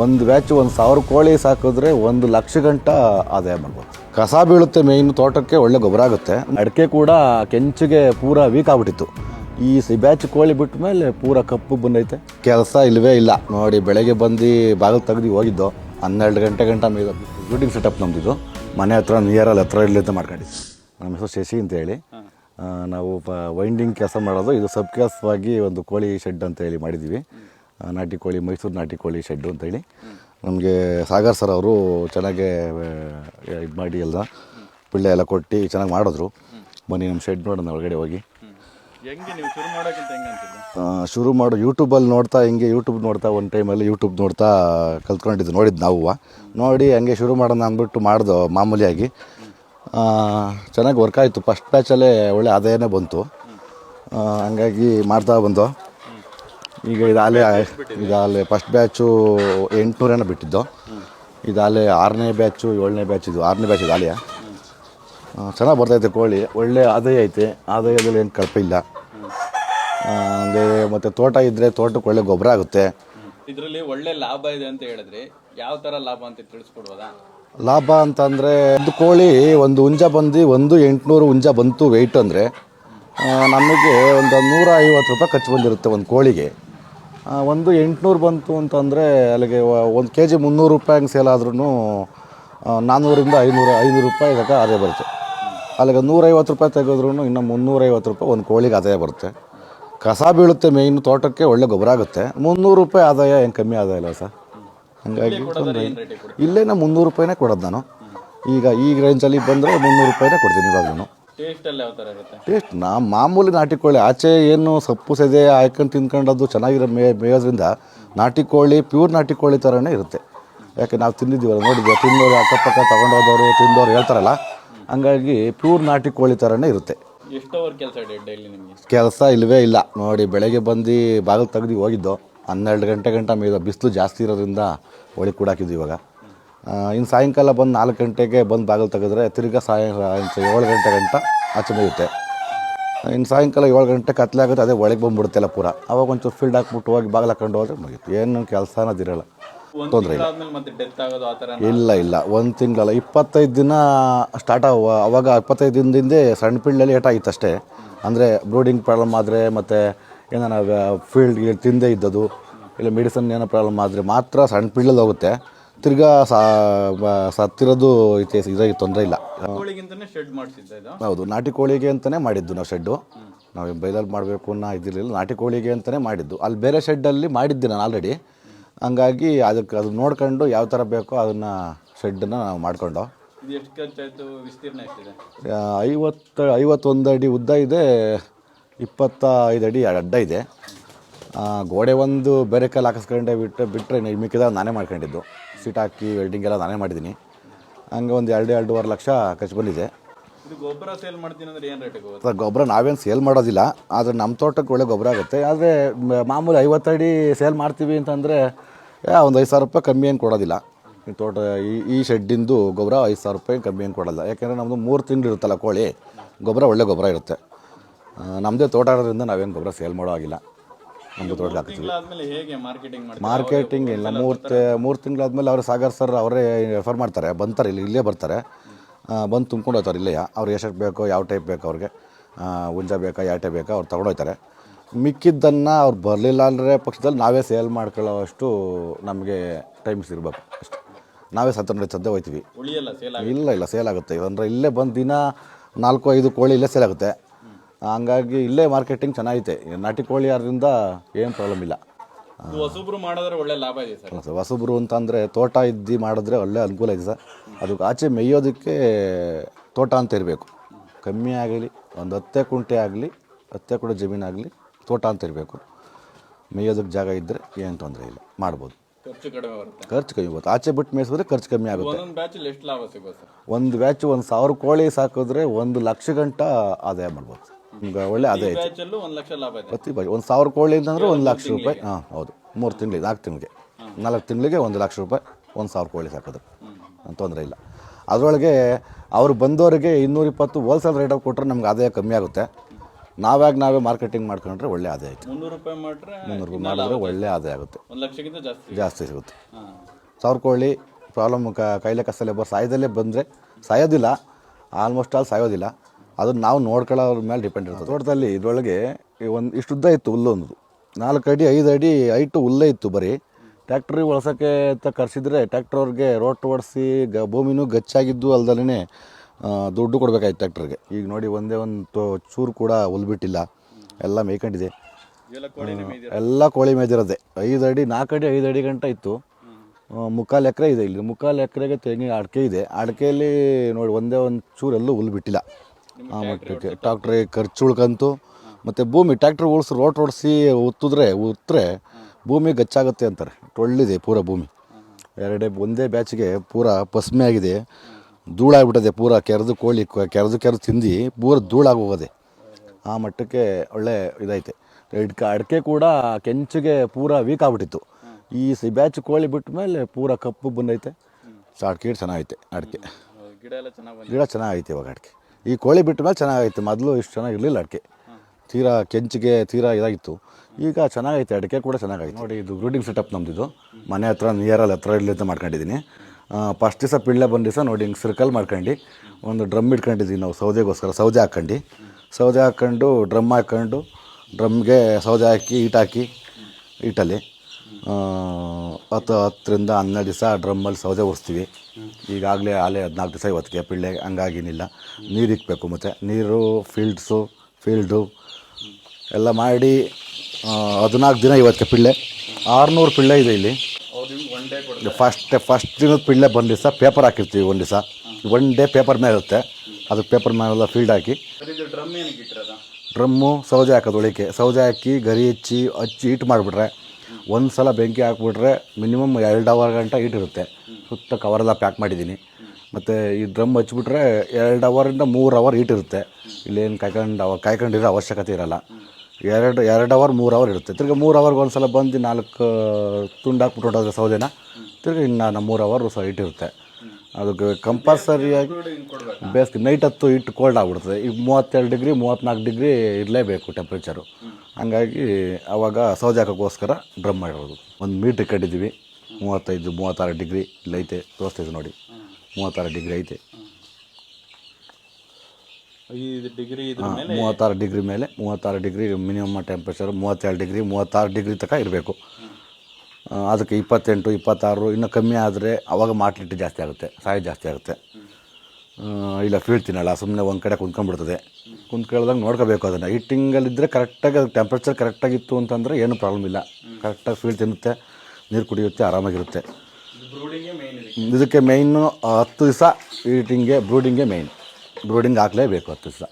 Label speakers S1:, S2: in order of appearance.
S1: ಒಂದು ಬ್ಯಾಚ್ ಒಂದು ಸಾವಿರ ಕೋಳಿ ಸಾಕಿದ್ರೆ ಒಂದು ಲಕ್ಷ ಗಂಟ ಆದಾಯ ಮಾಡ್ಬೋದು. ಕಸ ಬೀಳುತ್ತೆ ಮೇಯ್ನ್ ತೋಟಕ್ಕೆ ಒಳ್ಳೆ ಗೊಬ್ಬರ ಆಗುತ್ತೆ. ಅಡಿಕೆ ಕೂಡ ಕೆಂಚಿಗೆ ಪೂರ ವೀಕ್ ಆಗ್ಬಿಟ್ಟಿತ್ತು. ಈ ಸಿ ಬ್ಯಾಚ್ ಕೋಳಿ ಬಿಟ್ಟ ಮೇಲೆ ಪೂರ ಕಪ್ಪು ಬಂದೈತೆ. ಕೆಲಸ ಇಲ್ಲವೇ ಇಲ್ಲ. ನೋಡಿ ಬೆಳಗ್ಗೆ ಬಂದು ಬಾಗಿಲು ತೆಗೆದು ಹೋಗಿದ್ದು ಹನ್ನೆರಡು ಗಂಟೆ ಗಂಟ ಮೇಲೆ ಶೂಟಿಂಗ್ ಸೆಟಪ್ ನಮ್ದಿದ್ದು ಮನೆ ಹತ್ರ ನಿಯರಲ್ಲಿ ಹತ್ರ ಇರಲಿ ಅಂತ ಮಾಡ್ಕೊಂಡಿದ್ದು ನಮ್ಮ ಹೆಸರು ಶಶಿ ಅಂತ ಹೇಳಿ. ಪ ನಾವು ವೈಂಡಿಂಗ್ ಕೆಲಸ ಮಾಡೋದು. ಇದು ಸಬ್ ಕೆಲಸವಾಗಿ ಒಂದು ಕೋಳಿ ಶೆಡ್ ಅಂತ ಹೇಳಿ ಮಾಡಿದ್ದೀವಿ ನಾಟಿ ಕೋಳಿ ಮೈಸೂರು ನಾಟಿ ಕೋಳಿ ಶೆಡ್ಡು ಅಂತೇಳಿ. ನಮಗೆ ಸಾಗರ್ ಸರ್ ಅವರು ಚೆನ್ನಾಗೆ ಇದು ಮಾಡಿ ಎಲ್ಲ ಪಿಳ್ಳೆ ಎಲ್ಲ ಕೊಟ್ಟು ಚೆನ್ನಾಗಿ ಮಾಡಿದ್ರು. ಬನ್ನಿ ನಮ್ಮ ಶೆಡ್ ನೋಡೋಣ ಒಳಗಡೆ ಹೋಗಿ.
S2: ಹೆಂಗೆ ನೀವು ಶುರು
S1: ಮಾಡು ಯೂಟ್ಯೂಬಲ್ಲಿ ನೋಡ್ತಾ ಹಿಂಗೆ ಯೂಟ್ಯೂಬ್ ನೋಡ್ತಾ ಒಂದು ಟೈಮಲ್ಲಿ ಯೂಟ್ಯೂಬ್ ನೋಡ್ತಾ ಕಲ್ತ್ಕೊಂಡಿದ್ದು ನೋಡಿದ್ದು ನಾವು. ನೋಡಿ ಹಂಗೆ ಶುರು ಮಾಡೋಣ ಅಂದ್ಬಿಟ್ಟು ಮಾಡ್ದು ಮಾಮೂಲಿಯಾಗಿ. ಚೆನ್ನಾಗಿ ವರ್ಕ್ ಆಯಿತು. ಫಸ್ಟ್ ಬ್ಯಾಚಲ್ಲೇ ಒಳ್ಳೆ ಆದಾಯನೇ ಬಂತು. ಹಂಗಾಗಿ ಮಾಡ್ತಾ ಬಂದು. ಈಗ ಇದಾಗಲೇ ಇದಾಗಲೇ ಫಸ್ಟ್ ಬ್ಯಾಚು ಎಂಟುನೂರೇನೋ ಬಿಟ್ಟಿದ್ದು. ಇದಾಗಲೇ ಆರನೇ ಬ್ಯಾಚು ಏಳನೇ ಬ್ಯಾಚ್ ಇದು ಆರನೇ ಬ್ಯಾಚ್ ಇದು ಆಲಿಯ ಚೆನ್ನಾಗಿ ಬರ್ತೈತೆ ಕೋಳಿ. ಒಳ್ಳೆ ಆದಾಯ ಐತೆ. ಆದಾಯದಲ್ಲಿ ಏನು ಕಳಪೆ ಇಲ್ಲ. ಅಂದರೆ ಮತ್ತು ತೋಟ ಇದ್ದರೆ ತೋಟಕ್ಕೆ ಒಳ್ಳೆ ಗೊಬ್ಬರ ಆಗುತ್ತೆ.
S2: ಇದರಲ್ಲಿ ಒಳ್ಳೆ ಲಾಭ ಇದೆ ಅಂತ ಹೇಳಿದ್ರಿ. ಯಾವ ಥರ ಲಾಭ ಅಂತ ತಿಳಿಸ್ಕೊಡ್ಬೋದಾ?
S1: ಲಾಭ ಅಂತಂದರೆ ಒಂದು ಕೋಳಿ ಒಂದು ಹುಂಜ ಬಂದು ಒಂದು ಎಂಟುನೂರು ಹುಂಜ ಬಂತು ವೆಯ್ಟ್ ಅಂದರೆ ನಮಗೆ ಒಂದು ನೂರ ಐವತ್ತು ರೂಪಾಯಿ ಖರ್ಚು ಬಂದಿರುತ್ತೆ ಒಂದು ಕೋಳಿಗೆ. ಒಂದು ಎಂಟುನೂರು ಬಂತು ಅಂತಂದರೆ ಅಲ್ಲಿಗೆ ಒಂದು ಕೆ ಜಿ ಮುನ್ನೂರು ರೂಪಾಯಿ ಹಂಗೆ ಸೇಲ್ ಆದ್ರೂ ನಾನ್ನೂರಿಂದ ಐನೂರು ಐನೂರು ರೂಪಾಯಿ ತನಕ ಆದಾಯ ಬರುತ್ತೆ. ಅಲ್ಲಿಗೆ ನೂರೈವತ್ತು ರೂಪಾಯಿ ತೆಗೆದ್ರೂ ಇನ್ನು ಮುನ್ನೂರೈವತ್ತು ರೂಪಾಯಿ ಒಂದು ಕೋಳಿಗೆ ಆದಾಯ ಬರುತ್ತೆ. ಕಸ ಬೀಳುತ್ತೆ ಮೇಯ್ನ್ ತೋಟಕ್ಕೆ ಒಳ್ಳೆ ಗೊಬ್ಬರ ಆಗುತ್ತೆ. ಮುನ್ನೂರು ರೂಪಾಯಿ ಆದಾಯ ಏನು ಕಮ್ಮಿ ಆದಾಯ ಇಲ್ಲ ಸರ್. ಹಂಗಾಗಿ ತೊಂದರೆ ಇಲ್ಲ.
S2: ಏನ್ ರೇಟಿಗೆ
S1: ಇಲ್ಲೇ ನಾ ಮುನ್ನೂರು ರೂಪಾಯಿನೇ ಕೊಡೋದು ನಾನು. ಈಗ ಈಗ ರೇಂಜಲ್ಲಿ ಬಂದರೆ ಮುನ್ನೂರು ರೂಪಾಯಿನೇ ಕೊಡ್ತೀನಿ ಇವಾಗಲೂ
S2: ಟೇಸ್ಟ್
S1: ಟೇಸ್ಟ್ ನಾ ಮಾಮೂಲಿ ನಾಟಿ ಕೋಳಿ ಆಚೆ ಏನು ಸೊಪ್ಪು ಸೆದೆ ಹಾಕೊಂಡು ತಿನ್ಕೊಂಡದ್ದು ಚೆನ್ನಾಗಿರೋ ಮೇ ಮೇಯೋದ್ರಿಂದ ನಾಟಿ ಕೋಳಿ ಪ್ಯೂರ್ ನಾಟಿ ಕೋಳಿ ಥರನೇ ಇರುತ್ತೆ. ಯಾಕೆ ನಾವು ತಿಂದಿದ್ದೀವಲ್ಲ ನೋಡಿದ್ವಿ ತಿನ್ನೋರು ಅಕ್ಕಪಕ್ಕ ತೊಗೊಂಡೋದವರು ತಿಂದವ್ರು ಹೇಳ್ತಾರಲ್ಲ ಹಂಗಾಗಿ ಪ್ಯೂರ್ ನಾಟಿ ಕೋಳಿ ಥರನೇ ಇರುತ್ತೆ.
S2: ಕೆಲಸ
S1: ಇಲ್ಲವೇ ಇಲ್ಲ. ನೋಡಿ ಬೆಳಗ್ಗೆ ಬಂದು ಬಾಗಿಲು ತೆಗ್ದು ಹೋಗಿದ್ದು ಹನ್ನೆರಡು ಗಂಟೆ ಗಂಟೆ ಮೇಲೆ ಬಿಸಿಲು ಜಾಸ್ತಿ ಇರೋದ್ರಿಂದ ಒಳಗೆ ಕೂಡಾಕಿದ್ವಿ ಇವಾಗ. ಇನ್ನು ಸಾಯಂಕಾಲ ಬಂದು ನಾಲ್ಕು ಗಂಟೆಗೆ ಬಂದು ಬಾಗಿಲು ತೆಗೆದ್ರೆ ತಿರ್ಗಾ ಸಾಯ ಏಳು ಗಂಟೆ ಗಂಟ ಆಚೆ ಮುಗಿಯುತ್ತೆ. ಇನ್ನು ಸಾಯಂಕಾಲ ಏಳು ಗಂಟೆ ಕತ್ಲೆ ಆಗುತ್ತೆ ಅದೇ ಒಳಗೆ ಬಂದ್ಬಿಡುತ್ತೆಲ್ಲ ಪೂರ. ಅವಾಗ ಒಂಚೂರು ಫೀಲ್ಡ್ ಹಾಕ್ಬಿಟ್ಟು ಹೋಗಿ ಬಾಗಿಲು ಹಾಕೊಂಡು ಹೋದ್ರೆ ಮುಗೀತು ಏನು ಕೆಲಸ ಅನ್ನೋದಿರಲ್ಲ ತೊಂದರೆ ಇಲ್ಲ. ಇಲ್ಲ ಇಲ್ಲ. ಒಂದು ತಿಂಗಳಲ್ಲ. ಇಪ್ಪತ್ತೈದು ದಿನ ಸ್ಟಾರ್ಟ್ ಆಗುವ ಅವಾಗ ಇಪ್ಪತ್ತೈದು ದಿನದಿಂದ ಸಣ್ಣ ಫೀಲ್ಡಲ್ಲಿ ಏಟಾಗಿತ್ತು ಅಷ್ಟೇ ಅಂದರೆ ಬ್ರೂಡಿಂಗ್ ಪ್ರಾಬ್ಲಮ್ ಆದರೆ ಮತ್ತು ಏನಾರ ಫೀಲ್ಡ್ಗೆ ತಿಂದೇ ಇದ್ದದು ಇಲ್ಲ ಮೆಡಿಸನ್ ಏನೋ ಪ್ರಾಬ್ಲಮ್ ಆದರೆ ಮಾತ್ರ ಸಣ್ಣ ಫೀಲ್ಡಲ್ಲಿ ಹೋಗುತ್ತೆ. ತಿರ್ಗಾ ಸಾ ಬ- ಸತ್ತಿರೋದು ಐತೆ ಇದಾಗಿ ತೊಂದರೆ ಇಲ್ಲ.
S2: ಕೋಳಿಗಿಂತನೇ ಶೆಡ್ ಮಾಡಿಸಿದ್ದ ಇದು?
S1: ಹೌದು ನಾಟಿ ಕೋಳಿಗೆ ಅಂತಲೇ ಮಾಡಿದ್ದು ನಾವು ಶೆಡ್ಡು ನಾವು ಬೈಲಲ್ಲಿ ಮಾಡಬೇಕು ಅನ್ನೋ ಇದಿರಲಿಲ್ಲ ನಾಟಿ ಕೋಳಿಗೆ ಅಂತಲೇ ಮಾಡಿದ್ದು. ಅಲ್ಲಿ ಬೇರೆ ಶೆಡ್ಡಲ್ಲಿ ಮಾಡಿದ್ದೆ ನಾನು ಆಲ್ರೆಡಿ ಹಂಗಾಗಿ ಅದಕ್ಕೆ ಅದು ನೋಡ್ಕೊಂಡು ಯಾವ ಥರ ಬೇಕೋ ಅದನ್ನು ಶೆಡ್ಡನ್ನು ನಾವು ಮಾಡಿಕೊಂಡು.
S2: ಇದು ಎಷ್ಟು ಖರ್ಚಾಯ್ತು? ವಿಸ್ತೀರ್ಣ ಎಷ್ಟಿದೆ?
S1: ಐವತ್ತು ಐವತ್ತೊಂದು ಅಡಿ ಉದ್ದ ಇದೆ ಇಪ್ಪತ್ತ ಐದು ಅಡಿ ಅಡ್ಡ ಇದೆ. ಆ, ಗೋಡೆ ಒಂದು ಬೇರೆ ಕಲ್ಲು ಹಾಕಿಸ್ಕೊಂಡೆ ಬಿಟ್ಟು ಬಿಟ್ಟರೆ ಮಿಕ್ಕಿದಾಗ ನಾನೇ ಮಾಡ್ಕೊಂಡಿದ್ದು. ಸೀಟ್ ಹಾಕಿ ವೆಲ್ಡಿಂಗ್ ಎಲ್ಲ ನಾನೇ ಮಾಡಿದ್ದೀನಿ. ಹಂಗೆ ಒಂದು ಎರಡು ಎರಡೂವರೆ ಲಕ್ಷ ಖರ್ಚು ಬಂದಿದೆ.
S2: ಗೊಬ್ಬರ ಸೇಲ್ ಮಾಡ್ತೀನಿ ಅಂದ್ರೆ ಏನ್ ಹೋಗುತ್ತೆ?
S1: ಗೊಬ್ಬರ ನಾವೇನು ಸೇಲ್ ಮಾಡೋದಿಲ್ಲ. ಆದರೆ ನಮ್ಮ ತೋಟಕ್ಕೆ ಒಳ್ಳೆ ಗೊಬ್ಬರ ಆಗುತ್ತೆ. ಆದರೆ ಮಾಮೂಲಿ ಐವತ್ತಡಿ ಸೇಲ್ ಮಾಡ್ತೀವಿ ಅಂತಂದರೆ ಒಂದು ಐದು ಸಾವಿರ ರೂಪಾಯಿ ಕಮ್ಮಿ ಏನು ಕೊಡೋದಿಲ್ಲ. ಈ ತೋಟ ಈ ಈ ಶೆಡ್ಡಿಂದು ಗೊಬ್ಬರ ಐದು ಸಾವಿರ ರೂಪಾಯಿ ಕಮ್ಮಿ ಏನು ಕೊಡಲ್ಲ. ಯಾಕೆಂದರೆ ನಮ್ಮದು ಮೂರು ತಿಂಗಳು ಇರುತ್ತಲ್ಲ ಕೋಳಿ ಗೊಬ್ಬರ ಒಳ್ಳೆ ಗೊಬ್ಬರ ಇರುತ್ತೆ. ನಮ್ಮದೇ ತೋಟ ಇರೋದ್ರಿಂದ ನಾವೇನು ಗೊಬ್ಬರ ಸೇಲ್ ಮಾಡೋ ಆಗಿಲ್ಲ ನಮ್ಮದು ದೊಡ್ಡ ಹಾಕ್ತೀವಿ
S2: ಹೇಗೆ ಮಾರ್ಕೆಟಿಂಗ್
S1: ಮಾರ್ಕೆಟಿಂಗ್ ಇಲ್ಲ ಮೂರು ಮೂರು ತಿಂಗಳಾದ್ಮೇಲೆ ಅವರು ಸಾಗರ್ ಸರ್ ಅವರೇ ರೆಫರ್ ಮಾಡ್ತಾರೆ ಬಂತಾರೆ ಇಲ್ಲಿ ಇಲ್ಲೇ ಬರ್ತಾರೆ. ಬಂದು ತುಂಬ್ಕೊಂಡು ಹೋಗ್ತಾರೆ ಇಲ್ಲೇ. ಅವ್ರು ಎಷ್ಟು ಬೇಕೋ ಯಾವ ಟೈಪ್ ಬೇಕೋ ಅವ್ರಿಗೆ. ಉಂಜ ಹುಂಜ ಬೇಕಾ ಟೈಪ್ ಬೇಕಾ ಅವ್ರು ತೊಗೊಂಡೋಗ್ತಾರೆ ಮಿಕ್ಕಿದ್ದನ್ನು ಅವ್ರು ಬರಲಿಲ್ಲ ಅಂದರೆ ಪಕ್ಷದಲ್ಲಿ ನಾವೇ ಸೇಲ್ ಮಾಡ್ಕೊಳ್ಳೋ ಅಷ್ಟು ನಮಗೆ ಟೈಮ್ಸ್ ಇರಬೇಕು ಅಷ್ಟೇ. ನಾವೇ ಸತ್ತ ನೋಡಿ ಸದ್ಯ ಹೋಯ್ತೀವಿ. ಇಲ್ಲ ಇಲ್ಲ ಸೇಲ್ ಆಗುತ್ತೆ. ಅಂದರೆ ಇಲ್ಲೇ ಬಂದು ದಿನ ನಾಲ್ಕು ಐದು ಕೋಳಿ ಇಲ್ಲೇ ಸೇಲ್ ಆಗುತ್ತೆ. ಹಂಗಾಗಿ ಇಲ್ಲೇ ಮಾರ್ಕೆಟಿಂಗ್ ಚೆನ್ನಾಗೈತೆ. ನಾಟಿ ಕೋಳಿ ಆದ್ರಿಂದ ಏನು ಪ್ರಾಬ್ಲಮ್ ಇಲ್ಲ.
S2: ಹೊಸಬ್ರು ಮಾಡಿದ್ರೆ ಒಳ್ಳೆ ಲಾಭ ಇದೆ ಸರ್.
S1: ಸರ್ ಹೊಸಬ್ರು ಅಂತಂದರೆ ತೋಟ ಇದ್ದು ಮಾಡಿದ್ರೆ ಒಳ್ಳೆ ಅನುಕೂಲ ಇದೆ ಸರ್. ಅದಕ್ಕೆ ಆಚೆ ಮೇಯೋದಕ್ಕೆ ತೋಟ ಅಂತ ಇರಬೇಕು. ಕಮ್ಮಿ ಆಗಲಿ ಒಂದು ಹತ್ತೆ ಕುಂಟೆ ಆಗಲಿ ಹತ್ತೆ ಕೂಡ ಜಮೀನಾಗಲಿ ತೋಟ ಅಂತ ಇರಬೇಕು. ಮೇಯೋದಕ್ಕೆ ಜಾಗ ಇದ್ದರೆ ಏನು ತೊಂದರೆ ಇಲ್ಲ ಮಾಡ್ಬೋದು.
S2: ಖರ್ಚು ಕಡಿಮೆ ಬರುತ್ತೆ.
S1: ಖರ್ಚು ಕಮ್ಮಿ ಬರುತ್ತೆ. ಆಚೆ ಬಿಟ್ಟು ಮೇಯಿಸಿದ್ರೆ ಖರ್ಚು ಕಮ್ಮಿ ಆಗುತ್ತೆ.
S2: ಒಂದೊಂದು ಬ್ಯಾಚಲ್ಲಿ ಎಷ್ಟು ಲಾಭ ಸಿಗುತ್ತೆ ಸರ್?
S1: ಒಂದು ಬ್ಯಾಚ್ ಒಂದು ಸಾವಿರ ಕೋಳಿ ಸಾಕಿದ್ರೆ ಒಂದು ಲಕ್ಷ ಗಂಟ ಆದಾಯ ಮಾಡ್ಬೋದು. ಈಗ ಒಳ್ಳೆ ಆದಾಯ ಐತೆ
S2: ಬ್ಯಾಚಲ್ಲೂ ಒಂದು ಲಕ್ಷ ಲಾಭ ಇದೆ.
S1: ಪ್ರತಿ ಬಾರಿ ಒಂದು ಸಾವಿರ ಕೋಳಿ ಅಂತಂದ್ರೆ ಒಂದು ಲಕ್ಷ ರೂಪಾಯಿ. ಹಾಂ ಹೌದು. ಮೂರು ತಿಂಗಳಿಗೆ ನಾಲ್ಕು ತಿಂಗಳಿಗೆ. ನಾಲ್ಕು ತಿಂಗಳಿಗೆ ಒಂದು ಲಕ್ಷ ರೂಪಾಯಿ ಒಂದು ಸಾವಿರ ಕೋಳಿ ಸಾಕೋದು. ತೊಂದರೆ ಇಲ್ಲ. ಅದರೊಳಗೆ ಅವ್ರು ಬಂದವರಿಗೆ ಇನ್ನೂರಿಪ್ಪತ್ತು ಹೋಲ್ಸೇಲ್ ರೇಟಾಗಿ ಕೊಟ್ಟರೆ ನಮ್ಗೆ ಆದಾಯ ಕಮ್ಮಿ ಆಗುತ್ತೆ. ನಾವ್ಯಾಗ ನಾವೇ ಮಾರ್ಕೆಟಿಂಗ್ ಮಾಡ್ಕೊಂಡ್ರೆ ಒಳ್ಳೆ ಆದಾಯ ಐತೆ
S2: ಮುನ್ನೂರು ರೂಪಾಯಿ ಮಾಡ್ರೆ
S1: ಮುನ್ನೂರು ರೂಪಾಯಿ ಮಾಡಿದ್ರೆ ಒಳ್ಳೆ ಆದಾಯ ಆಗುತ್ತೆ.
S2: ಒಂದು ಲಕ್ಷಕ್ಕಿಂತ ಜಾಸ್ತಿ
S1: ಜಾಸ್ತಿ ಸಿಗುತ್ತೆ. ಸಾವಿರ ಕೋಳಿ ಪ್ರಾಬ್ಲಮ್ ಕೈಲೆ ಕಸಲೆ ಬರೋ ಸಾಯದಲ್ಲೇ ಬಂದರೆ ಸಾಯೋದಿಲ್ಲ. Almost all ಸಾಯೋದಿಲ್ಲ. ಅದನ್ನ ನಾವು ನೋಡ್ಕೊಳ್ಳೋರ ಮೇಲೆ ಡಿಪೆಂಡ್ ಇರ್ತದೆ. ತೋಟದಲ್ಲಿ ಇದರೊಳಗೆ ಒಂದು ಇಷ್ಟು ಉದ್ದ ಇತ್ತು ಹುಲ್ಲು ಒಂದು ನಾಲ್ಕು ಅಡಿ ಐದು ಅಡಿ ಐಟು ಹುಲ್ಲೇ ಇತ್ತು ಬರೀ. ಟ್ಯಾಕ್ಟ್ರಿಗೆ ಒಳಸೋಕ್ಕೆ ಅಂತ ಕರೆಸಿದ್ರೆ ಟ್ಯಾಕ್ಟ್ರ್ ಅವ್ರಿಗೆ ರೋಟ್ ಓಡಿಸಿ ಗ ಭೂಮಿನೂ ಗಚ್ಚಾಗಿದ್ದು ಅಲ್ದಲೇ ದುಡ್ಡು ಕೊಡಬೇಕಾಯ್ತು ಟ್ಯಾಕ್ಟ್ರಿಗೆ ಈಗ ನೋಡಿ ಒಂದೇ ಒಂದು ಚೂರು ಕೂಡ ಹುಲ್ ಬಿಟ್ಟಿಲ್ಲ. ಎಲ್ಲ ಮೇಯ್ಕೊಂಡಿದೆ. ಎಲ್ಲ ಕೋಳಿ ಮೇದಿರೋದೆ ಐದು ಅಡಿ ನಾಲ್ಕು ಅಡಿ ಐದು ಅಡಿ ಗಂಟ ಇತ್ತು. ಮುಕ್ಕಾಲು ಎಕರೆ ಇದೆ ಇಲ್ಲಿ. ಮುಕ್ಕಾಲು ಎಕರೆಗೆ ತೆಂಗಿನ ಅಡಿಕೆ ಇದೆ. ಅಡಿಕೆಯಲ್ಲಿ ನೋಡಿ ಒಂದೇ ಒಂದು ಚೂರು ಎಲ್ಲೂ ಹುಲ್ ಬಿಟ್ಟಿಲ್ಲ. ಆ ಮಟ್ಟಕ್ಕೆ ಟ್ರಾಕ್ಟ್ರಿ ಖರ್ಚು ಉಳ್ಕಂತು ಮತ್ತು ಭೂಮಿ ಟ್ಯಾಕ್ಟ್ರ್ ಉಳ್ಸಿ ರೋಟ್ ಓಡಿಸಿ ಉತ್ತಿದ್ರೆ ಉತ್ತರೆ ಭೂಮಿ ಗಚ್ಚಾಗುತ್ತೆ ಅಂತಾರೆ. ಟೊಳ್ಳಿದೆ ಪೂರ ಭೂಮಿ. ಎರಡೇ ಒಂದೇ ಬ್ಯಾಚಿಗೆ ಪೂರ ಪಸ್ಮೆ ಆಗಿದೆ. ಧೂಳಾಗ್ಬಿಟ್ಟದೆ ಪೂರ ಕೆರೆದು ಕೋಳಿ ಕೆರೆದು ಕೆರೆದು ತಿಂದು ಪೂರ ಧೂಳಾಗೋಗೋದೆ. ಆ ಮಟ್ಟಕ್ಕೆ ಒಳ್ಳೆ ಇದೈತೆ ಇಡ್ಕ ಅಡಿಕೆ ಕೂಡ ಕೆಂಚಿಗೆ ಪೂರ ವೀಕ್ ಆಗ್ಬಿಟ್ಟಿತ್ತು. ಈ ಸಿ ಬ್ಯಾಚ್ ಕೋಳಿ ಬಿಟ್ಟ ಮೇಲೆ ಪೂರ ಕಪ್ಪು ಬಂದೈತೆ. ಸೊ ಅಡಿಕೆ ಚೆನ್ನಾಗೈತೆ ಅಡಿಕೆ.
S2: ಹೌದು, ಗಿಡ ಎಲ್ಲ ಚೆನ್ನಾಗಿ ಬಂದಿದೆ.
S1: ಗಿಡ ಚೆನ್ನಾಗೈತೆ ಇವಾಗ ಅಡಿಕೆ. ಈ ಕೋಳಿ ಬಿಟ್ಟ ಮೇಲೆ ಚೆನ್ನಾಗೈತೆ ಮೊದಲು ಇಷ್ಟು ಚೆನ್ನಾಗಿರಲಿಲ್ಲ ಅಡಿಕೆ. ತೀರಾ ಕೆಂಚಿಗೆ ತೀರಾ ಇದಾಗಿತ್ತು. ಈಗ ಚೆನ್ನಾಗೈತೆ. ಅಡಿಕೆ ಕೂಡ ಚೆನ್ನಾಗೈತೆ. ನೋಡಿ, ಇದು ಗ್ರೂಡಿಂಗ್ ಸೆಟಪ್ ನಮ್ಮದಿದು ಮನೆ ಹತ್ರ ನಿಯರಲ್ಲಿ ಹತ್ರ ಇರಲಿ ಅಂತ ಮಾಡ್ಕೊಂಡಿದ್ದೀನಿ ಫಸ್ಟ್ ದಿವಸ ಪಿಳ್ಳೆ ಬಂದ ದಿವಸ ನೋಡಿ ಹಿಂಗೆ ಸರ್ಕಲ್ ಮಾಡ್ಕೊಂಡು. ಒಂದು ಡ್ರಮ್ ಇಟ್ಕೊಂಡಿದ್ದೀವಿ ನಾವು ಸೌದೆಗೋಸ್ಕರ, ಸೌದೆ ಹಾಕ್ಕೊಂಡು. ಸೌದೆ ಹಾಕ್ಕೊಂಡು ಡ್ರಮ್ ಹಾಕ್ಕೊಂಡು ಡ್ರಮ್ಗೆ ಸೌದೆ ಹಾಕಿ ಹಾಕಿ ಈಟಲ್ಲಿ ಹತ್ತು ಹತ್ತರಿಂದ ಹನ್ನೆರಡು ದಿವಸ ಡ್ರಮ್ಮಲ್ಲಿ ಸೌದೆ ಒರೆಸ್ತೀವಿ. ಈಗಾಗಲೇ ಆಲೆ ಹದಿನಾಲ್ಕು ದಿವಸ ಇವತ್ತಿಗೆ ಪಿಳ್ಳೆ ಹಂಗಾಗಿನಿಲ್ಲ ನೀರು ಇಕ್ಕಬೇಕು ಮತ್ತು. ನೀರು ಫೀಲ್ಡ್ಸು ಫೀಲ್ಡು ಎಲ್ಲ ಮಾಡಿ ಹದಿನಾಲ್ಕು ದಿನ ಇವತ್ತಿಗೆ ಪಿಳ್ಳೆ. ಆರುನೂರು ಪಿಳ್ಳೆ ಇದೆ ಇಲ್ಲಿ. ಫಸ್ಟ್ ಫಸ್ಟ್ ದಿನದ ಪಿಳ್ಳೆ ಬಂದ ದಿವಸ ಪೇಪರ್ ಹಾಕಿರ್ತೀವಿ ಒಂದು ದಿವಸ. ಒನ್ ಡೇ ಪೇಪರ್ ಮೇಲೆ ಇರುತ್ತೆ. ಅದಕ್ಕೆ ಪೇಪರ್ ಮೇಲೆಲ್ಲ ಫೀಲ್ಡ್ ಹಾಕಿ. ಡ್ರಮ್ಮು ಸೌದೆ ಹಾಕೋದು ಒಳಕ್ಕೆ ಸೌದೆ ಹಾಕಿ ಗರಿ ಹಚ್ಚಿ ಹಚ್ಚಿ ಹಿಟ್ಟು ಮಾಡಿಬಿಟ್ರೆ ಒಂದು ಸಲ ಬೆಂಕಿ ಹಾಕ್ಬಿಟ್ರೆ ಮಿನಿಮಮ್ ಎರಡು ಅವರ್ ಗಂಟ ಹೀಟ್ ಇರುತ್ತೆ. ಸುತ್ತ ಕವರೆಲ್ಲ ಪ್ಯಾಕ್ ಮಾಡಿದ್ದೀನಿ. ಮತ್ತು ಈ ಡ್ರಮ್ ಹಚ್ಬಿಟ್ರೆ ಎರಡು ಅವರಿಂದ ಮೂರು ಅವರ್ ಹೀಟ್ ಇರುತ್ತೆ. ಇಲ್ಲೇನು ಕಾಯ್ಕೊಂಡು ಅವ ಕಾಯ್ಕೊಂಡಿರೋ ಅವಶ್ಯಕತೆ ಇರಲ್ಲ. ಎರಡು ಎರಡು ಅವರ್ ಮೂರು ಅವರ್ ಇರುತ್ತೆ. ತಿರ್ಗಿ ಮೂರು ಅವರ್ಗೆ ಒಂದು ಸಲ ಬಂದು ನಾಲ್ಕು ತುಂಡು ಹಾಕ್ಬಿಟ್ಟು ಹೊಡೋದ್ರೆ ಸೌದೆನ? ತಿರ್ಗಿ ಇನ್ನು ಮೂರು ಅವರ್ ಹೀಟ್ ಇರುತ್ತೆ. ಅದಕ್ಕೆ ಕಂಪಲ್ಸರಿಯಾಗಿ ಬೇಸ್ಗೆ ನೈಟ್ ಹತ್ತು ಇಟ್ಟು ಕೋಲ್ಡ್ ಆಗ್ಬಿಡ್ತದೆ. ಈಗ ಮೂವತ್ತೆರಡು ಡಿಗ್ರಿ ಮೂವತ್ತ್ನಾಲ್ಕು ಡಿಗ್ರಿ ಇರಲೇಬೇಕು ಟೆಂಪ್ರೇಚರು ಹಂಗಾಗಿ ಆವಾಗ ಸೌಜಾಕಕ್ಕೋಸ್ಕರ ಡ್ರಮ್ ಮಾಡಿರೋದು. ಒಂದು ಮೀಟ್ರ್ ಕಟ್ಟಿದ್ದೀವಿ ಮೂವತ್ತೈದು ಮೂವತ್ತಾರು ಡಿಗ್ರಿ ಇಲ್ಲೈತೆ ತೋರಿಸ್ತೈತೆ ನೋಡಿ. ಮೂವತ್ತಾರು ಡಿಗ್ರಿ ಐತೆ.
S2: ಡಿಗ್ರಿ
S1: ಮೂವತ್ತಾರು ಡಿಗ್ರಿ ಮೇಲೆ ಮೂವತ್ತಾರು ಡಿಗ್ರಿ ಮಿನಿಮಮ್ ಟೆಂಪ್ರೇಚರ್ ಮೂವತ್ತೆರಡು ಡಿಗ್ರಿ ಮೂವತ್ತಾರು ಡಿಗ್ರಿ ತನಕ ಇರಬೇಕು. ಅದಕ್ಕೆ ಇಪ್ಪತ್ತೆಂಟು, ಇಪ್ಪತ್ತಾರು, ಇನ್ನೂ ಕಮ್ಮಿ ಆದರೆ ಅವಾಗ ಮಾಟ್ಲಿಟ್ಟು ಜಾಸ್ತಿ ಆಗುತ್ತೆ, ಸಾಯ ಜಾಸ್ತಿ ಆಗುತ್ತೆ. ಇಲ್ಲ ಫೀಲ್ಡ್ ತಿನ್ನಲ್ಲ ಸುಮ್ಮನೆ ಒಂದು ಕಡೆ ಕುಂತ್ಕೊಂಡ್ಬಿಡ್ತದೆ. ಕುಂತ್ಕೊಳ್ದಂಗೆ ನೋಡ್ಕೋಬೇಕು ಅದನ್ನು. ಹಿಟ್ಟಿಂಗಲ್ಲಿದ್ದರೆ ಕರೆಕ್ಟಾಗಿ ಅದಕ್ಕೆ ಟೆಂಪ್ರೇಚರ್ ಕರೆಕ್ಟಾಗಿತ್ತು ಅಂತಂದರೆ ಏನೂ ಪ್ರಾಬ್ಲಮ್ ಇಲ್ಲ. ಕರೆಕ್ಟಾಗಿ ಫೀಲ್ಡ್ ತಿನ್ನುತ್ತೆ, ನೀರು ಕುಡಿಯುತ್ತೆ, ಆರಾಮಾಗಿರುತ್ತೆ. ಇದಕ್ಕೆ ಮೇಯ್ನು ಹತ್ತು ದಿವಸ ಹೀಟಿಂಗ್ಗೆ ಬ್ರೂಡಿಂಗೇ ಮೇಯ್ನ್ ಬ್ರೂಡಿಂಗ್ ಹಾಕಲೇಬೇಕು ಹತ್ತು ದಿವಸ.